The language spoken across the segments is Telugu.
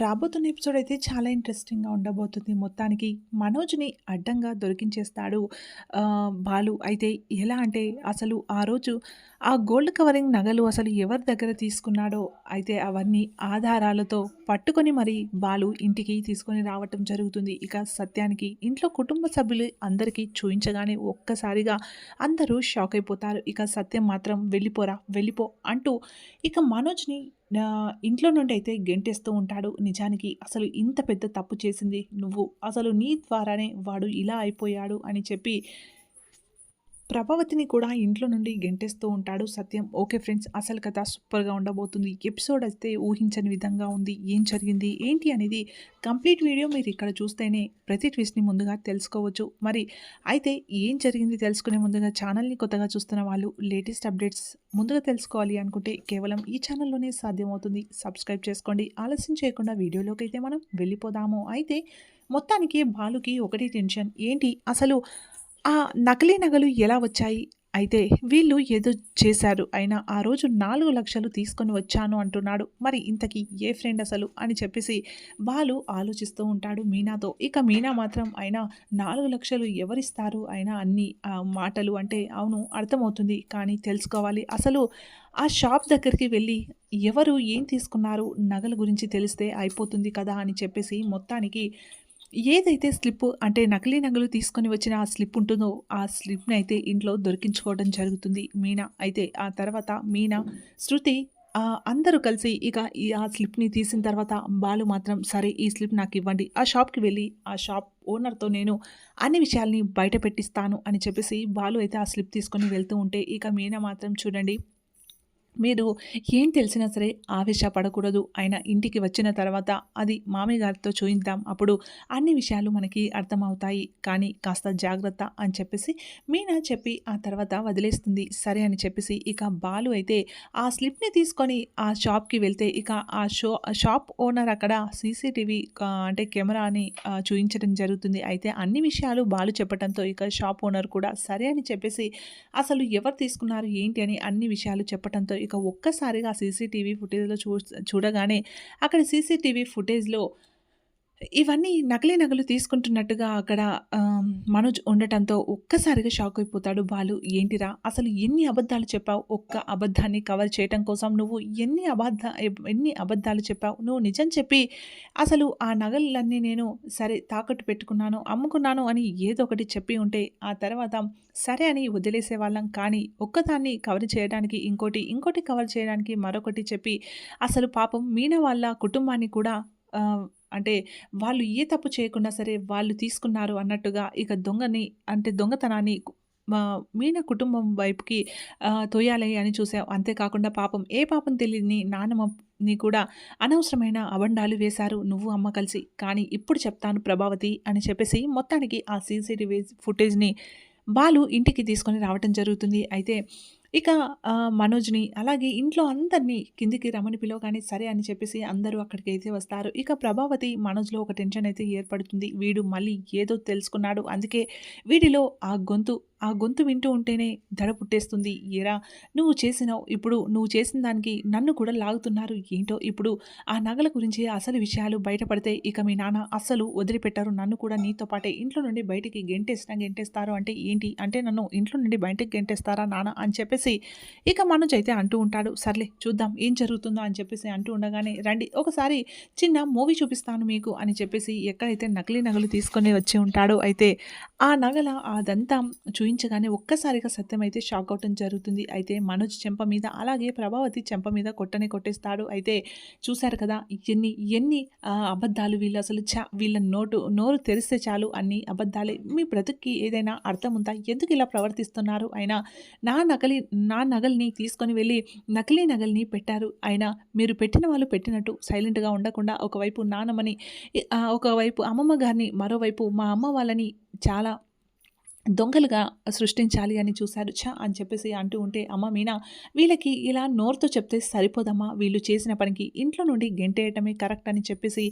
రాబోతున్న ఎపిసోడ్ అయితే చాలా ఇంట్రెస్టింగ్గా ఉండబోతుంది. మొత్తానికి మనోజ్ని అడ్డంగా దొరికించేస్తాడు బాలు. అయితే ఎలా అంటే అసలు ఆ రోజు ఆ గోల్డ్ కవరింగ్ నగలు అసలు ఎవరి దగ్గర తీసుకున్నాడో అయితే అవన్నీ ఆధారాలతో పట్టుకొని మరి బాలు ఇంటికి తీసుకొని రావటం జరుగుతుంది. ఇక సత్యానికి ఇంట్లో కుటుంబ సభ్యులు అందరికీ చూయించగానే ఒక్కసారిగా అందరూ షాక్ అయిపోతారు. ఇక సత్యం మాత్రం వెళ్ళిపోరా వెళ్ళిపో అంటూ ఇక మనోజ్ని ఇంట్లో నుండి అయితే గెంటేస్తూ ఉంటాడు. నిజానికి అసలు ఇంత పెద్ద తప్పు చేసింది నువ్వు. అసలు నీ ద్వారానే వాడు ఇలా అయిపోయాడు అని చెప్పి ప్రభావతిని కూడా ఇంట్లో నుండి గెంటేస్తూ ఉంటాడు సత్యం. ఓకే ఫ్రెండ్స్ అసలు కథ సూపర్గా ఉండబోతుంది. ఎపిసోడ్ అయితే ఊహించని విధంగా ఉంది. ఏం జరిగింది ఏంటి అనేది కంప్లీట్ వీడియో మీరు ఇక్కడ చూస్తేనే ప్రతి ట్విస్ట్ని ముందుగా తెలుసుకోవచ్చు. మరి అయితే ఏం జరిగింది తెలుసుకునే ముందుగా ఛానల్ని కొత్తగా చూస్తున్న వాళ్ళు లేటెస్ట్ అప్డేట్స్ ముందుగా తెలుసుకోవాలి అనుకుంటే కేవలం ఈ ఛానల్లోనే సాధ్యమవుతుంది. సబ్స్క్రైబ్ చేసుకోండి. ఆలస్యం చేయకుండా వీడియోలోకి అయితే మనం వెళ్ళిపోదాము. అయితే మొత్తానికి బాలుకి ఒకటి టెన్షన్. ఏంటి? అసలు ఆ నకిలీ నగలు ఎలా వచ్చాయి? అయితే వీళ్ళు ఏదో చేశారు. అయినా ఆ రోజు నాలుగు లక్షలు తీసుకొని వచ్చాను అంటున్నాడు. మరి ఇంతకీ ఏ ఫ్రెండ్ అసలు? అని చెప్పేసి బాలు ఆలోచిస్తూ ఉంటాడు మీనాతో. ఇక మీనా మాత్రం అయినా నాలుగు లక్షలు ఎవరిస్తారు? అయినా అన్ని మాటలు అంటే అవును అర్థమవుతుంది కానీ తెలుసుకోవాలి. అసలు ఆ షాప్ దగ్గరికి వెళ్ళి ఎవరు ఏం తీసుకున్నారు? నగల గురించి తెలిస్తే అయిపోతుంది కదా అని చెప్పేసి మొత్తానికి ఏదైతే స్లిప్ అంటే నకిలీ నగలు తీసుకొని వచ్చిన ఆ స్లిప్ ఉంటుందో ఆ స్లిప్ని అయితే ఇంట్లో దొరికించుకోవడం జరుగుతుంది. మీనా అయితే ఆ తర్వాత మీనా శృతి అందరూ కలిసి ఇక ఈ ఆ స్లిప్ని తీసిన తర్వాత బాలు మాత్రం సరే ఈ స్లిప్ నాకు ఇవ్వండి ఆ షాప్కి వెళ్ళి ఆ షాప్ ఓనర్తో నేను అన్ని విషయాల్ని బయట పెట్టిస్తాను అని చెప్పేసి బాలు అయితే ఆ స్లిప్ తీసుకొని వెళ్తూ ఉంటే ఇక మీనా మాత్రం చూడండి మీరు ఏం తెలిసినా సరే ఆవేశపడకూడదు. ఆయన ఇంటికి వచ్చిన తర్వాత అది మామయ్య గారితో చూయిద్దాం. అప్పుడు అన్ని విషయాలు మనకి అర్థమవుతాయి. కానీ కాస్త జాగ్రత్త అని చెప్పేసి మీనా చెప్పి ఆ తర్వాత వదిలేస్తుంది. సరే అని చెప్పేసి ఇక బాలు అయితే ఆ స్లిప్ని తీసుకొని ఆ షాప్కి వెళ్తే ఇక ఆ షో షాప్ ఓనర్ అక్కడ సీసీటీవీ అంటే కెమెరాని చూయించడం జరుగుతుంది. అయితే అన్ని విషయాలు బాలు చెప్పడంతో ఇక షాప్ ఓనర్ కూడా సరే అని చెప్పేసి అసలు ఎవరు తీసుకున్నారు ఏంటి అని అన్ని విషయాలు చెప్పడంతో ఇక ఒక్కసారిగా సీసీటీవీ ఫుటేజ్లో చూ చూడగానే అక్కడ సీసీటీవీ ఫుటేజ్లో ఇవన్నీ నకిలీ నగలు తీసుకుంటున్నట్టుగా అక్కడ మనోజ్ ఉండటంతో ఒక్కసారిగా షాక్ అయిపోతాడు బాలు. ఏంటిరా? అసలు ఎన్ని అబద్ధాలు చెప్పావు? ఒక్క అబద్ధాన్ని కవర్ చేయటం కోసం నువ్వు ఎన్ని అబద్ధ ఎన్ని అబద్ధాలు చెప్పావు? నువ్వు నిజం చెప్పి అసలు ఆ నగలన్నీ నేను సరే తాకట్టు పెట్టుకున్నాను అమ్ముకున్నాను అని ఏదో ఒకటి చెప్పి ఉంటే ఆ తర్వాత సరే అని వదిలేసే వాళ్ళం. కానీ ఒక్కదాన్ని కవర్ చేయడానికి ఇంకోటి ఇంకోటి కవర్ చేయడానికి మరొకటి చెప్పి అసలు పాపం మీన వాళ్ళ కుటుంబాన్ని కూడా అంటే వాళ్ళు ఏ తప్పు చేయకుండా సరే వాళ్ళు తీసుకున్నారు అన్నట్టుగా ఇక దొంగని అంటే దొంగతనాన్ని మీన కుటుంబం వైపుకి తోయాలి అని చూసాం అంతేకాకుండా పాపం ఏ పాపం తెలియని నాన్నమ్మని కూడా అనవసరమైన అబండాలు వేశారు నువ్వు అమ్మ కలిసి. కానీ ఇప్పుడు చెప్తాను ప్రభావతి అని చెప్పేసి మొత్తానికి ఆ సీసీటీవీ ఫుటేజ్ని బాలు ఇంటికి తీసుకొని రావటం జరుగుతుంది. అయితే ఇక మనోజ్ని అలాగే ఇంట్లో అందరినీ కిందికి రమణి పిలవగానే సరే అని చెప్పేసి అందరూ అక్కడికి అయితే వస్తారు. ఇక ప్రభావతి మనోజ్లో ఒక టెన్షన్ అయితే ఏర్పడుతుంది. వీడు మళ్ళీ ఏదో తెలుసుకున్నాడు. అందుకే వీడిలో ఆ గొంతు ఆ గొంతు వింటూ ఉంటేనే దడ పుట్టేస్తుంది. ఏరా నువ్వు చేసినావు ఇప్పుడు నువ్వు చేసిన దానికి నన్ను కూడా లాగుతున్నారు. ఏంటో ఇప్పుడు ఆ నగల గురించి అసలు విషయాలు బయటపడితే ఇక మీ నాన్న అస్సలు వదిలిపెట్టారు. నన్ను కూడా నీతో పాటే ఇంట్లో నుండి బయటికి గెంటేసినా గెంటేస్తారు అంటే ఏంటి? అంటే నన్ను ఇంట్లో నుండి బయటికి గెంటేస్తారా నాన్న అని చెప్పేసి ఇక మనోజ్ అయితే అంటూ ఉంటాడు. సర్లే చూద్దాం ఏం జరుగుతుందో అని చెప్పేసి అంటూ ఉండగానే రండి ఒకసారి చిన్న మూవీ చూపిస్తాను మీకు అని చెప్పేసి ఎక్కడైతే నకిలీ నగలు తీసుకొని వచ్చి ఉంటాడో అయితే ఆ నగల అదంతా చూయించగానే ఒక్కసారిగా సత్యం అయితే షాక్ అవటం జరుగుతుంది. అయితే మనోజ్ చెంప మీద అలాగే ప్రభావతి చెంప మీద కొట్టని కొట్టేస్తాడు. అయితే చూశారు కదా ఎన్ని ఎన్ని అబద్ధాలు వీళ్ళు అసలు చా వీళ్ళ నోటు నోరు తెరిస్తే చాలు అన్ని అబద్ధాలే. మీ బ్రతుక్కి ఏదైనా అర్థం ఉందా? ఎందుకు ఇలా ప్రవర్తిస్తున్నారు? అయినా నా నకలి నా నగల్ని తీసుకొని వెళ్ళి నకిలీ నగల్ని పెట్టారు. అయినా మీరు పెట్టిన వాళ్ళు పెట్టినట్టు సైలెంట్గా ఉండకుండా ఒకవైపు నానమ్మని ఒకవైపు అమ్మమ్మ గారిని మరోవైపు మా అమ్మ వాళ్ళని చాలా దొంగలుగా సృష్టించాలి అని చూశారు ఛా! అని చెప్పేసి అంటూ ఉంటే అమ్మ మీనా వీళ్ళకి ఇలా నోరుతో చెప్తే సరిపోదమ్మా వీళ్ళు చేసిన పనికి ఇంట్లో నుండి గెంటేయటమే కరెక్ట్ అని చెప్పేసి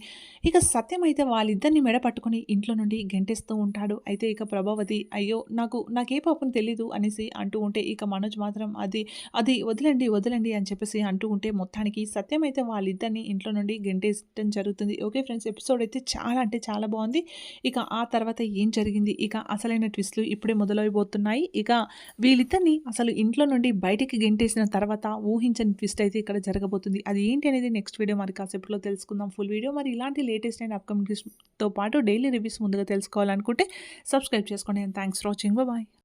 ఇక సత్యం అయితే వాళ్ళిద్దరిని మెడ పట్టుకొని ఇంట్లో నుండి గెంటేస్తూ ఉంటాడు. అయితే ఇక ప్రభావతి అయ్యో నాకు నాకే పాపం తెలీదు అనేసి అంటూ ఉంటే ఇక మనోజ్ మాత్రం అది అది వదిలండి వదిలండి అని చెప్పేసి అంటూ ఉంటే మొత్తానికి సత్యం అయితే వాళ్ళిద్దరిని ఇంట్లో నుండి గెంటేయడం జరుగుతుంది. ఓకే ఫ్రెండ్స్ ఎపిసోడ్ అయితే చాలా అంటే చాలా బాగుంది. ఇక ఆ తర్వాత ఏం జరిగింది? ఇక అసలైన ట్విస్ట్లు ఇప్పుడే మొదలైపోతున్నాయి. ఇక వీళ్ళిద్దరిని అసలు ఇంట్లో నుండి బయటికి గెంటేసిన తర్వాత ఊహించని ట్విస్ట్ అయితే ఇక్కడ జరగబోతుంది. అది ఏంటి అనేది నెక్స్ట్ వీడియో మరి కాసేపులో తెలుసుకుందాం. ఫుల్ వీడియో మరి ఇలాంటి లేటెస్ట్ అండ్ అప్కమింగ్తో పాటు డైలీ రివ్యూస్ ముందుగా తెలుసుకోవాలనుకుంటే సబ్స్క్రైబ్ చేసుకోండి. And thanks for watching bye